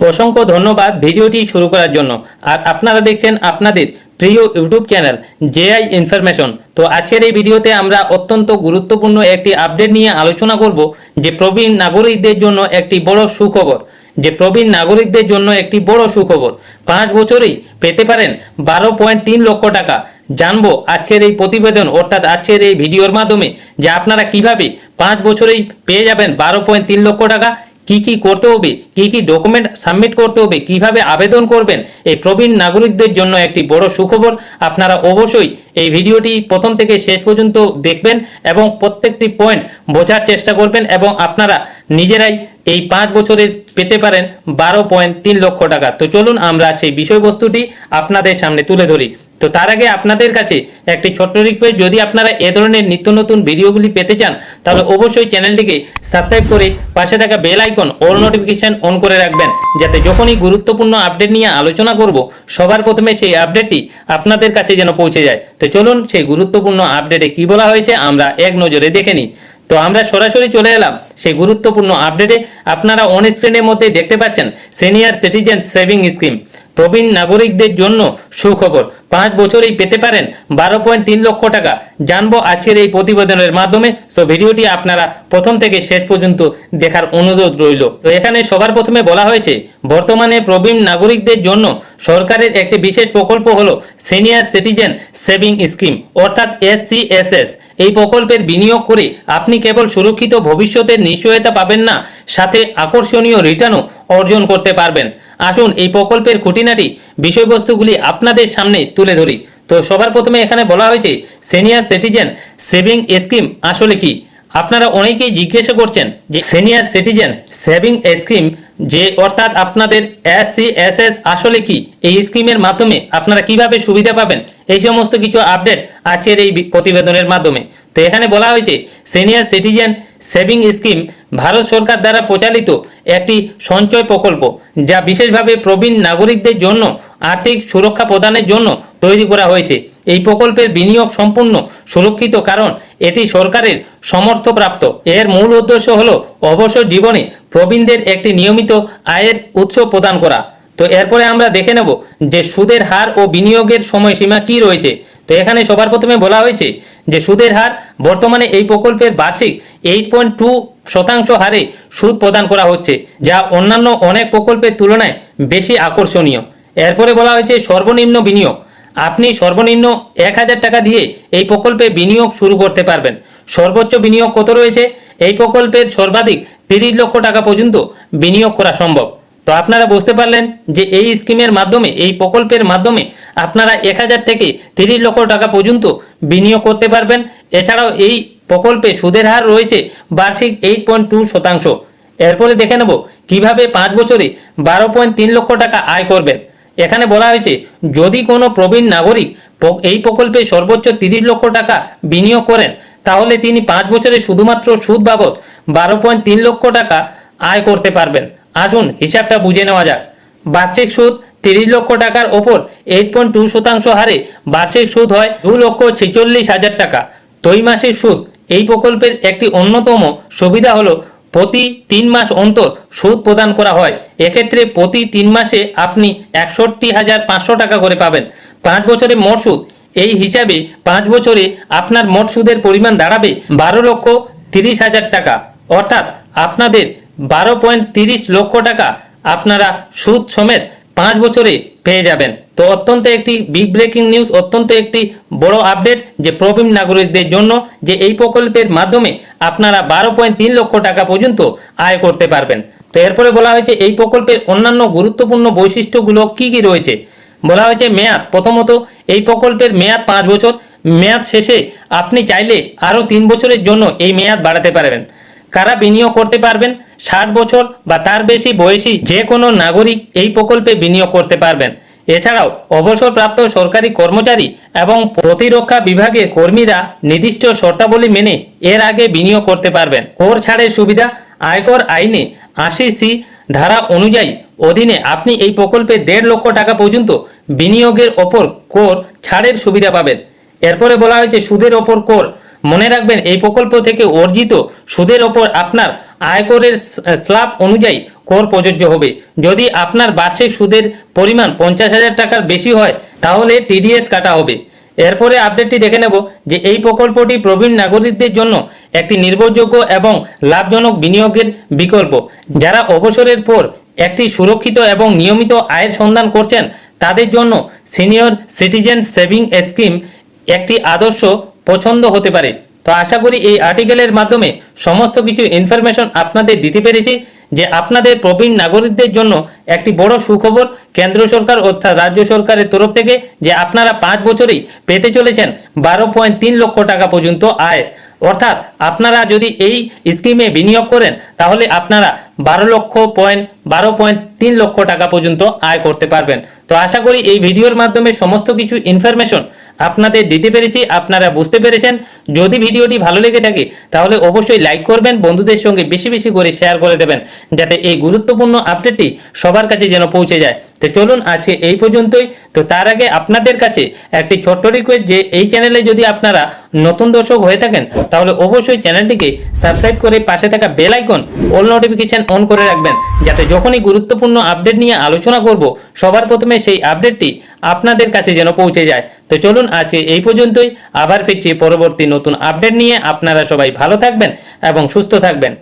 অসংখ্য ধন্যবাদ ভিডিওটি শুরু করার জন্য। আর আপনারা দেখছেন আপনাদের প্রিয় ইউটিউব চ্যানেল জেআই ইনফরমেশন। তো আজকের এই ভিডিওতে আমরা অত্যন্ত গুরুত্বপূর্ণ একটি আপডেট নিয়ে আলোচনা করব, যে প্রবীণ নাগরিকদের জন্য একটি বড় সুখবর। যে প্রবীণ নাগরিকদের জন্য একটি বড় সুখবর। পাঁচ বছরেই পেতে পারেন বারো পয়েন্ট তিন লক্ষ টাকা। জানব আজকের এই প্রতিবেদন, অর্থাৎ আজকের এই ভিডিওর মাধ্যমে যে আপনারা কীভাবে পাঁচ বছরেই পেয়ে যাবেন বারো পয়েন্ট তিন লক্ষ টাকা কি কি করতে হবে, কি কি ডকুমেন্ট সাবমিট করতে হবে, কীভাবে আবেদন করবেন, এই প্রবীণ নাগরিকদের জন্য একটি বড় সুখবর। আপনারা অবশ্যই এই ভিডিওটি প্রথম থেকে শেষ পর্যন্ত দেখবেন এবং প্রত্যেকটি পয়েন্ট বোঝার চেষ্টা করবেন এবং আপনারা নিজেরাই এই পাঁচ বছরের পেতে পারেন বারো পয়েন্ট তিন লক্ষ টাকা। তো চলুন আমরা সেই বিষয়বস্তুটি আপনাদের সামনে তুলে ধরি। তো তার আগে আপনাদের কাছে একটি ছোট্ট রিকোয়েস্ট যদি আপনারা এ ধরনের নিত্য নতুন ভিডিওগুলি পেতে চান, তাহলে অবশ্যই চ্যানেলটিকে সাবস্ক্রাইব করে পাশে থাকা bell icon all notification on করে রাখবেন, যাতে যখনই গুরুত্বপূর্ণ আপডেট নিয়ে আলোচনা করব, সবার প্রথমে সেই আপডেটটি আপনাদের কাছে যেন পৌঁছে যায়। তো চলুন সেই গুরুত্বপূর্ণ আপডেটে কি বলা হয়েছে আমরা এক নজরে দেখে নিই। তো আমরা সরাসরি চলে এলাম সেই গুরুত্বপূর্ণ আপডেটে আপনারা অন স্ক্রিনের মধ্যে দেখতে পাচ্ছেন সিনিয়র সিটিজেন সেভিং স্কিম প্রবীণ নাগরিকদের জন্য সুখবর। পাঁচ বছরেই পেতে পারেন বারো পয়েন্ট তিন লক্ষ টাকা। জানব আজকের এই প্রতিবেদনের মাধ্যমে। সো ভিডিওটি আপনারা প্রথম থেকে শেষ পর্যন্ত দেখার অনুরোধ রইল। তো এখানে সবার প্রথমে বলা হয়েছে, বর্তমানে প্রবীণ নাগরিকদের জন্য সরকারের একটি বিশেষ প্রকল্প হলো সিনিয়র সিটিজেন সেভিং স্কিম, অর্থাৎ এসসিএসএস। এই প্রকল্পের বিনিয়োগ করে আপনি কেবল সুরক্ষিত ভবিষ্যতের নিশ্চয়তা পাবেন না, সাথে আকর্ষণীয় রিটার্নও অর্জন করতে পারবেন। আসুন এই প্রকল্পের খুঁটিনাটি বিষয়বস্তুগুলি আপনাদের সামনে তুলে ধরি। তো সবার প্রথমে এখানে বলা হয়েছে সিনিয়র সিটিজেন সেভিং স্কিম আসলে কি? আপনারা অনেকেই জিজ্ঞাসা করছেন যে সিনিয়র সিটিজেন সেভিং স্কিম যে অর্থাৎ আপনাদের এস সি এস এস আসলে কি? এই স্কিমের মাধ্যমে আপনারা কীভাবে সুবিধা পাবেন? এই সমস্ত কিছু আপডেট আজকের এই প্রতিবেদনের মাধ্যমে। তো এখানে বলা হয়েছে senior citizen saving scheme Bharat সরকার দ্বারা পরিচালিত একটি সঞ্চয় প্রকল্প, যা বিশেষভাবে প্রবীণ নাগরিকদের জন্য আর্থিক সুরক্ষা প্রদানের জন্য তৈরি করা হয়েছে। এই প্রকল্পের বিনিয়োগ সম্পূর্ণ সুরক্ষিত কারণ, এটি সরকারের সমর্থপ্রাপ্ত। এর মূল উদ্দেশ্য হল অবসর জীবনে প্রবীণদের একটি নিয়মিত আয়ের উৎস প্রদান করা। তো এরপরে আমরা দেখে নেব যে সুদের হার ও বিনিয়োগের সময়সীমা কি রয়েছে। তো এখানে সবার প্রথমে বলা হয়েছে যে সুদের হার বর্তমানে এই প্রকল্পের বার্ষিক এইট পয়েন্ট টু শতাংশ হারে সুদ প্রদান করা হচ্ছে, যা অন্যান্য অনেক প্রকল্পের তুলনায় বেশি আকর্ষণীয়। এরপরে বলা হয়েছে সর্বনিম্ন বিনিয়োগ। আপনি সর্বনিম্ন এক হাজার টাকা দিয়ে এই প্রকল্পে বিনিয়োগ শুরু করতে পারবেন। সর্বোচ্চ বিনিয়োগ কত রয়েছে? এই প্রকল্পের সর্বাধিক তিরিশ লক্ষ টাকা পর্যন্ত বিনিয়োগ করা সম্ভব। তো আপনারা বুঝতে পারলেন যে এই স্কিমের মাধ্যমে, এই প্রকল্পের মাধ্যমে আপনারা এক হাজার থেকে তিরিশ লক্ষ টাকা পর্যন্ত বিনিয়োগ করতে পারবেন। এছাড়াও এই প্রকল্পে সুদের হার রয়েছে বার্ষিক এইট পয়েন্ট টু শতাংশ। এরপরে দেখে নেব কীভাবে পাঁচ বছরে বারো পয়েন্ট তিন লক্ষ টাকা আয় করবেন। এখানে বলা হয়েছে, যদি কোনো প্রবীণ নাগরিক এই প্রকল্পে সর্বোচ্চ তিরিশ লক্ষ টাকা বিনিয়োগ করেন, তাহলে তিনি পাঁচ বছরে শুধুমাত্র সুদ বাবদ বারো পয়েন্ট তিন লক্ষ টাকা আয় করতে পারবেন। আসুন হিসাবটা বুঝে নেওয়া যাক। বার্ষিক সুদ তিরিশ লক্ষ টাকার ওপর এইট পয়েন্ট টু শতাংশ হারে বার্ষিক সুদ হয় দু লক্ষ ছেচল্লিশ হাজার টাকা। ত্রৈমাসিক সুদ এই প্রকল্পের একটি অন্যতম সুবিধা হলো প্রতি তিন মাস অন্তর সুদ প্রদান করা হয়। এক্ষেত্রে প্রতি তিন মাসে আপনি একষট্টি হাজার পাঁচশো টাকা করে পাবেন। পাঁচ বছরে মোট সুদ এই হিসাবে পাঁচ বছরে আপনার মোট সুদের পরিমাণ দাঁড়াবে বারো লক্ষ তিরিশ হাজার টাকা। অর্থাৎ আপনাদের বারো পয়েন্ট তিরিশ লক্ষ টাকা আপনারা সুদ সমেত পাঁচ বছরে পেয়ে যাবেন। তো অত্যন্ত একটি বিগ ব্রেকিং নিউজ অত্যন্ত একটি বড় আপডেট যে প্রবীণ নাগরিকদের জন্য যে এই প্রকল্পের মাধ্যমে আপনারা বারো পয়েন্ট তিন লক্ষ টাকা পর্যন্ত আয় করতে পারবেন। তো এরপরে বলা হয়েছে, এই প্রকল্পের অন্যান্য গুরুত্বপূর্ণ বৈশিষ্ট্যগুলো কি কি রয়েছে? বলা হয়েছে মেয়াদ। প্রথমত, এই প্রকল্পের মেয়াদ পাঁচ বছর। মেয়াদ শেষে আপনি চাইলে আরও তিন বছরের জন্য এই মেয়াদ বাড়াতে পারবেন। কারা বিনিয়োগ করতে পারবেন? ষাট বছর বা তার বেশি বয়সী যে কোনো নাগরিক এই প্রকল্পে বিনিয়োগ করতে পারবেন। এছাড়াও অবসরপ্রাপ্ত সরকারি কর্মচারী এবং প্রতিরক্ষা বিভাগে কর্মীরা নির্দিষ্ট শর্তাবলী মেনে এর আগে বিনিয়োগ করতে পারবেন। কর ছাড়ের সুবিধা, আয়কর আইনে আশি সি ধারা অনুযায়ী অধীনে আপনি এই প্রকল্পে দেড় লক্ষ টাকা পর্যন্ত বিনিয়োগের ওপর কর ছাড়ের সুবিধা পাবেন। এরপরে বলা হয়েছে সুদের ওপর কর। মনে রাখবেন, এই প্রকল্প থেকে অর্জিত সুদের ওপর আপনার আয়করের স্ল্যাব অনুযায়ী কর প্রযোজ্য হবে। যদি আপনার বার্ষিক সুদের পরিমাণ পঞ্চাশ হাজার টাকার বেশি হয়, তাহলে টিডিএস কাটা হবে। এরপরে আপডেটটি দেখে নেব যে এই প্রকল্পটি প্রবীণ নাগরিকদের জন্য একটি নির্ভরযোগ্য এবং লাভজনক বিনিয়োগের বিকল্প। যারা অবসরের পর একটি সুরক্ষিত এবং নিয়মিত আয়ের সন্ধান করছেন, তাদের জন্য সিনিয়র সিটিজেন সেভিং স্কিম একটি আদর্শ পছন্দ হতে পারে। তো আশা করি এই আর্টিকেলের মাধ্যমে সমস্ত কিছু ইনফরমেশন আপনাদের দিতে পেরেছি যে আপনাদের প্রবীণ নাগরিকদের জন্য একটি বড় সুখবর কেন্দ্র সরকার অর্থাৎ রাজ্য সরকারের তরফ থেকে যে আপনারা পাঁচ বছরেই পেতে চলেছেন বারো পয়েন্ট তিন লক্ষ টাকা পর্যন্ত আয়। অর্থাৎ আপনারা যদি এই স্কিমে বিনিয়োগ করেন তাহলে আপনারা বারো লক্ষ পয়েন্ট, বারো পয়েন্ট তিন লক্ষ টাকা পর্যন্ত আয় করতে পারবেন। তো আশা করি এই ভিডিওর মাধ্যমে সমস্ত কিছু ইনফরমেশন আপনাদের দিতে পেরেছি, আপনারা বুঝতে পেরেছেন। যদি ভিডিওটি ভালো লেগে থাকে, তাহলে অবশ্যই লাইক করবেন, বন্ধুদের সঙ্গে বেশি বেশি করে শেয়ার করে দেবেন, যাতে এই গুরুত্বপূর্ণ আপডেটটি সবার কাছে যেন পৌঁছে যায়। তো চলুন আজকে এই পর্যন্তই। তো তার আগে আপনাদের কাছে একটি ছোট্ট রিকোয়েস্ট যে, এই চ্যানেলে যদি আপনারা নতুন দর্শক হয়ে থাকেন, তাহলে অবশ্যই চ্যানেলটিকে সাবস্ক্রাইব করে পাশে থাকা bell icon all notification on করে রাখবেন। যাতে যখনই গুরুত্বপূর্ণ আপডেট নিয়ে আলোচনা করব, সবার প্রথমে সেই আপডেটটি আপনাদের কাছে যেন পৌঁছে যায়। তো চলুন আজকে এই পর্যন্তই। আবার ফিরছি পরবর্তী নতুন আপডেট নিয়ে। আপনারা সবাই ভালো থাকবেন এবং সুস্থ থাকবেন।